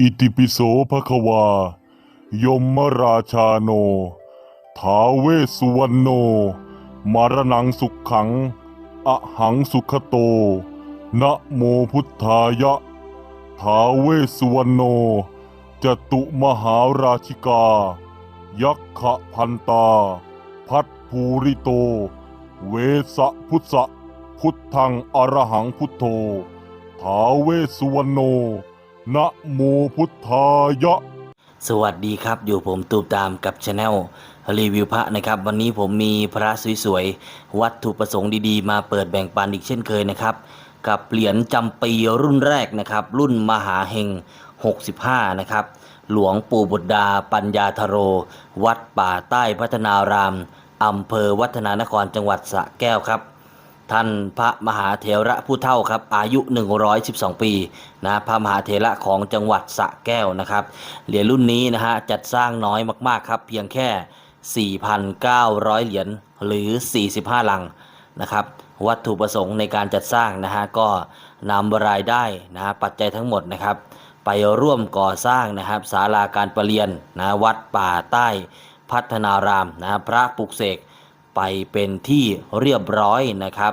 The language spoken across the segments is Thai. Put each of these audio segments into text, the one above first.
อิติปิโสภควา ยมราชาโนท้าเวสุวรรณโน มารนังสุขขังอะหังสุขโต นะโมพุทธายะท้าเวสุวรรณโน จตุมหาราชิกา ยักขะพันตา พัทภูริโต เวสะพุทธะพุทธังอรหังพุทโธท้าเวสุวรรณโน นะโมพุทธายะ สวัสดีครับ อยู่ผมตูมตามกับช anel รีวิวพระนะครับ วันนี้ผมมีพระสวยๆ วัตถุประสงค์ดีๆ มาเปิดแบ่งปันอีกเช่นเคยนะครับ กับเหรียญจำปีรุ่นแรกนะครับ รุ่นมหาเฮง 65 นะครับ หลวงปู่บุตรดาปัญญาธโร วัดป่าใต้พัฒนารามอำเภอวัฒนานครจังหวัดสระแก้วครับ ท่านพระมหาเถระผู้เท่าครับอายุ 112 ปีนะพระมหาเถระของจังหวัดสระแก้วนะครับเหรียญรุ่นนี้นะฮะจัดสร้างน้อยมากๆครับเพียงแค่ 4,900 เหรียญหรือ 45 ลังนะครับวัตถุประสงค์ในการจัดสร้างนะฮะก็นำรายได้นะฮะปัจจัยทั้งหมดนะครับ ไปร่วมก่อสร้างนะครับศาลาการประเรียนนะวัดป่าใต้พัฒนารามนะพระปลุกเสก ไปเป็นที่เรียบร้อยนะครับ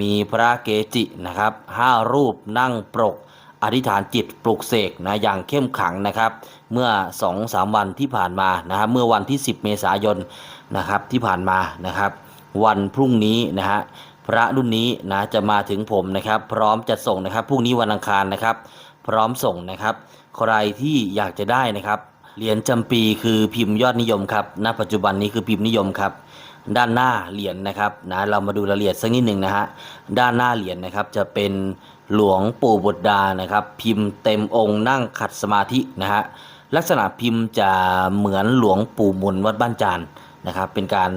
มีพระเกจินะครับห้ารูปนั่งปรกอธิษฐานจิตปลุกเสกนะอย่างเข้มขังนะครับ เมื่อ2อสามวันที่ผ่านมานะครับเมื่อวันที่ 10 เมษายนนะครับที่ผ่านมานะครับ วันพรุ่งนี้นะฮะพระรุ่นนี้นะจะมาถึงผมนะครับ พร้อมจะส่งนะครับพรุ่งนี้วันอังคารนะครับ พร้อมส่งนะครับ ใครที่อยากจะได้นะครับเหรียญจำปีคือพิมพ์ยอดนิยมครับณปัจจุบันนี้คือพิมพ์นิยมครับ ด้านหน้าเหรียญนะครับนะเรามาดูรายละเอียดสักนิดหนึ่งนะฮะด้านหน้าเหรียญนะครับจะเป็นหลวงปู่บุตรดานะครับ พิมพ์เต็มองค์นั่งขัดสมาธินะฮะลักษณะพิมพ์จะเหมือนหลวงปู่มุนวัดบ้านจานนะครับเป็นการ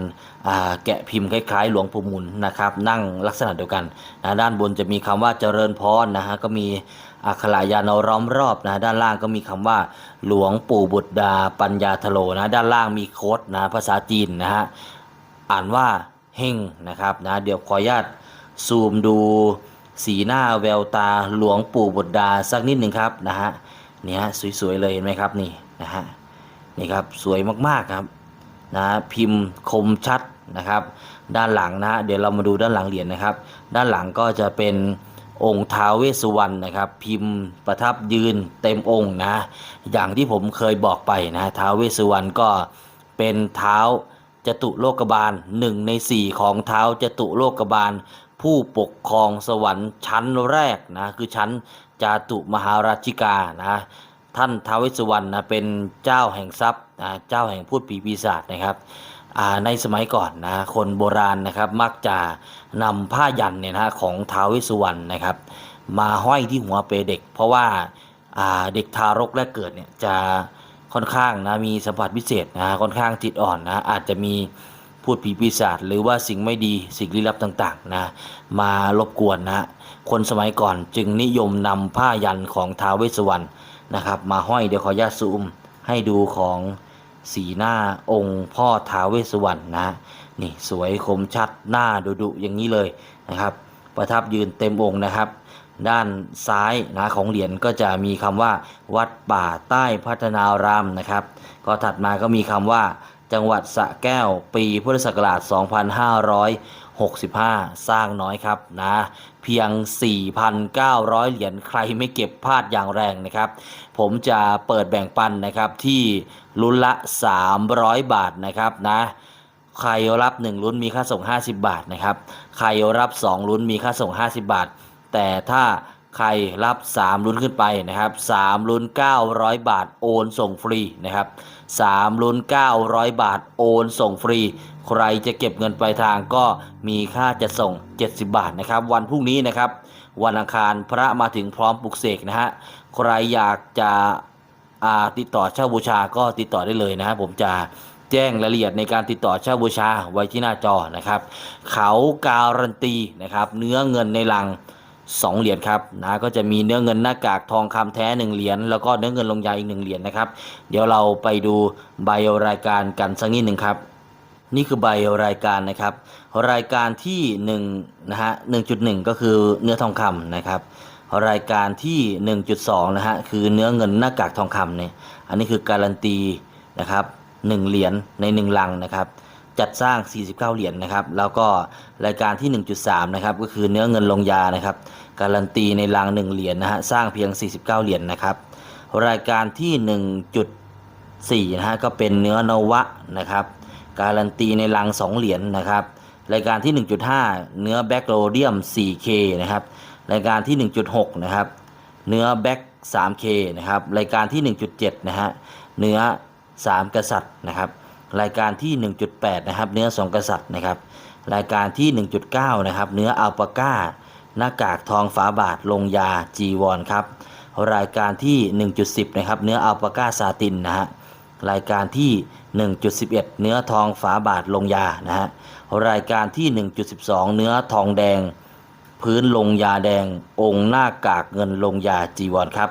าแกะพิมพ์คล้ายๆ หลวงปู่มุนนะครับนั่งลักษณะเดียวกันนะด้านบนจะมีคำว่าเจริญพรนะฮะก็มีอักขรายานล้อมรอบนะด้านล่างก็มีคำว่าหลวงปู่บุตรดาปัญญาทโลนะด้านล่างมีโค้ดนะภาษาจีนนะฮะ อ่านว่าเฮงนะครับนะเดี๋ยวขออนุญาตซูมดูสีหน้าแววตาหลวงปู่บุตรดาสักนิดหนึ่งครับนะฮะเนี่ยฮะสวยๆเลยเห็นไหมครับนี่นะฮะนี่ครับสวยมากๆครับนะพิมพ์คมชัดนะครับ ด้านหลังนะเดี๋ยวเรามาดูด้านหลังเหรียญนะครับ ด้านหลังก็จะเป็นองค์ท้าวเวสสุวรรณนะครับ พิมพ์ประทับยืนเต็มองค์นะ อย่างที่ผมเคยบอกไปนะท้าวเวสสุวรรณก็เป็นเท้า จตุโลกบาลหนึ่งในสี่ของเท้าจตุโลกบาล ผู้ปกครองสวรรค์ชั้นแรกนะคือชั้นจาตุมหาราชิกานะท่านท้าวเวสสุวรรณนะเป็นเจ้าแห่งทรัพย์นะเจ้าแห่งพูดผีปีศาจนะครับในสมัยก่อนนะคนโบราณนะครับมักจะนำผ้ายันเนี่ยนะของท้าวเวสสุวรรณนะครับ มาห้อยที่หัวเปเด็ก เพราะว่าเด็กทารกแรกเกิดเนี่ยจะ ค่อนข้างนะมีสัมผัสพิเศษนะค่อนข้างจิตอ่อนนะอาจจะมีพูดผีปีศาจหรือว่าสิ่งไม่ดีสิ่งลี้ลับต่างๆนะมารบกวนนะคนสมัยก่อนจึงนิยมนำผ้ายันของท้าวเวสสุวรรณนะครับ มาห้อยเดี๋ยวขอญาตซูมให้ดูของสีหน้าองค์พ่อท้าวเวสสุวรรณนะนี่สวยคมชัดหน้าดุๆอย่างนี้เลยนะครับ ประทับยืนเต็มองค์นะครับ ด้านซ้ายนะของเหรียญก็จะมีคำว่า วัดป่าใต้พัฒนารามนะครับ ก็ถัดมาก็มีคำว่า จังหวัดสระแก้วปีพุทธศักราช 2565 สร้างน้อยครับนะเพียง 4,900 เหรียญใครไม่เก็บพลาดอย่างแรงนะครับ ผมจะเปิดแบ่งปันนะครับที่ลุ้นละ 300 บาทนะครับนะใครรับ 1 ลุ้นมีค่าส่ง 50 บาทนะครับ ใครรับ 2 ลุ้นมีค่าส่ง 50 บาท แต่ถ้าใครรับ 3 ลุ้นขึ้นไปนะครับ3ลุ้น 900 บาทโอนส่งฟรีนะครับ3ลุ้น 900 บาทโอนส่งฟรี ใครจะเก็บเงินปลายทางก็มีค่าจะส่ง 70 บาทนะครับ วันพรุ่งนี้นะครับ วันอังคารพระมาถึงพร้อมปลุกเสกนะฮะใครอยากจะติดต่อเช่าบูชาก็ติดต่อได้เลยนะครับผมจะแจ้งรายละเอียดในการติดต่อเช่าบูชาไว้ที่หน้าจอนะครับ เขาการันตีนะครับ เนื้อเงินในลัง 2 เหรียญครับนะก็จะมีเนื้อเงินหน้ากากทองคำแท้ 1 เหรียญแล้วก็เนื้อเงินลงยาอีก 1 เหรียญนะครับ เดี๋ยวเราไปดูใบรายการกันสักนิดหนึ่งครับ นี่คือใบรายการนะครับ รายการที่1นะฮะ1.1 ก็คือเนื้อทองคำนะครับรายการที่ 1.2 นะฮะ คือเนื้อเงินหน้ากากทองคำเนี่ย อันนี้คือการันตีนะครับ 1 เหรียญใน 1 ลังนะครับ จัดสร้าง 49 เหรียญนะครับ แล้วก็รายการที่ 1.3 นะครับ ก็คือเนื้อเงินลงยานะครับ การันตีในลัง1 เหรียญนะฮะ สร้างเพียง 49 เหรียญนะครับ รายการที่ 1.4 นะฮะ ก็เป็นเนื้อนวะนะครับ การันตีในลัง2 เหรียญนะครับ รายการที่ 1.5 เนื้อแบ็กโรเดียม 4K นะครับ รายการที่ 1.6 นะครับ เนื้อแบ็ก 3K นะครับ รายการที่ 1.7 นะฮะ เนื้อ 3 กษัตริย์นะครับ รายการที่ 1.8 นะครับ เนื้อ2กษัตริย์นะครับ รายการที่ 1.9 นะครับ เนื้ออัลปาก้า หน้ากากทองฝาบาทลงยาจีวรครับ รายการที่ 1.10 นะครับ เนื้ออัลปาก้าซาตินนะฮะ รายการที่ 1.11 เนื้อทองฝาบาทลงยานะฮะ รายการที่ 1.12 เนื้อทองแดง พื้นลงยาแดง องค์หน้ากากเงินลงยาจีวรครับ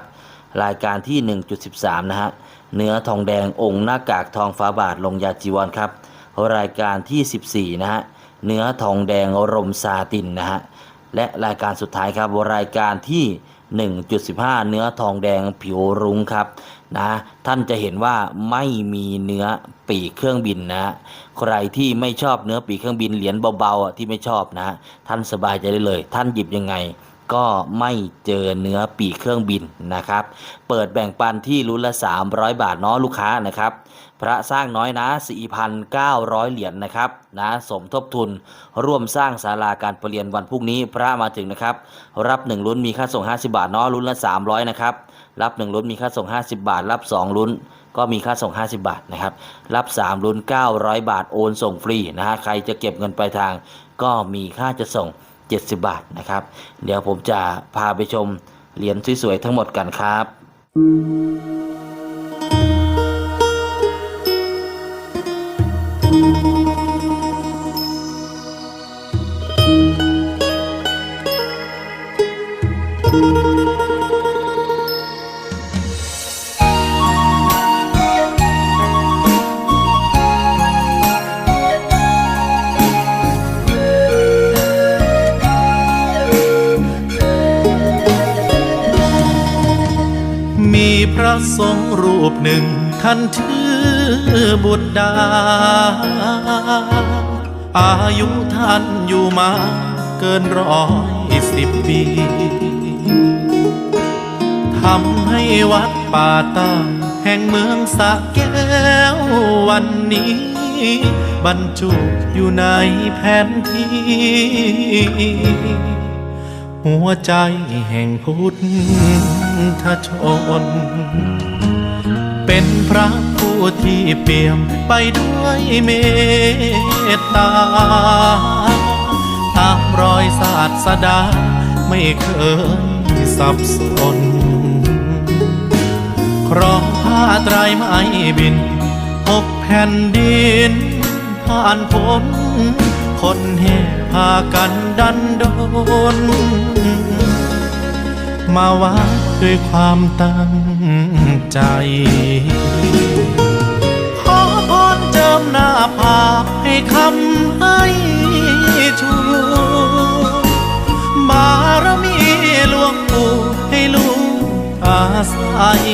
รายการที่ 1.13 นะฮะเนื้อทองแดงองค์หน้ากากทองฟ้าบาทลงยาจีวรครับ รายการที่ 14 นะฮะเนื้อทองแดงรมซาตินนะฮะและรายการสุดท้ายครับรายการที่ 1.15 เนื้อทองแดงผิวรุ้งครับนะท่านจะเห็นว่าไม่มีเนื้อปีกเครื่องบินนะ ใครที่ไม่ชอบเนื้อปีกเครื่องบินเหรียญเบาๆที่ไม่ชอบนะ ท่านสบายใจได้เลย ท่านหยิบยังไง ก็ไม่เจอเนื้อปีกเครื่องบินนะครับ เปิดแบ่งปันที่รุ่นละ 300 บาทเนาะลูกค้านะครับ พระสร้างน้อยนะ 4,900 เหรียญนะครับนะสมทบทุนร่วมสร้างศาลาการประเรียนวันพรุ่งนี้พระมาถึงนะครับ รับ1ลุ้นมีค่าส่ง 50 บาทเนาะลุ้นละ 300 นะครับ รับ1ลุ้นมีค่าส่ง 50 บาท รับ2ลุ้นก็มีค่าส่ง 50 บาทนะครับ รับ3ลุ้น900 บาทโอนส่งฟรีนะฮะใครจะเก็บเงินปลายทาง ก็มีค่าจะส่ง 70 บาทนะครับ เดี๋ยวผมจะพาไปชมเหรียญสวยๆทั้งหมดกันครับมีพ ระสงฆ์รูปหนึ่ง ท่านชื่อบุตรดา อายุท่านอยู่มาเกินร้อยสิบปีทำให้วัดป่าตางแห่งเมืองสะแก้ววันนี้ บรรจุอยู่ในแผนที่ หัวใจแห่งพุทธ ชน เป็นพระผู้ที่เปี่ยมไปด้วยเมตตา ตามรอยศาสดาไม่เคยสับสนครองผ้าไตรไม่บินหกแผ่นดินผ่านพ้นคนแห่พากันดันโดน มาวัด ด้วยความตั้งใจ ขอพรเจิมหน้าผากให้คำให้ชูบารมีหลวงปู่ให้ลูกอาศัย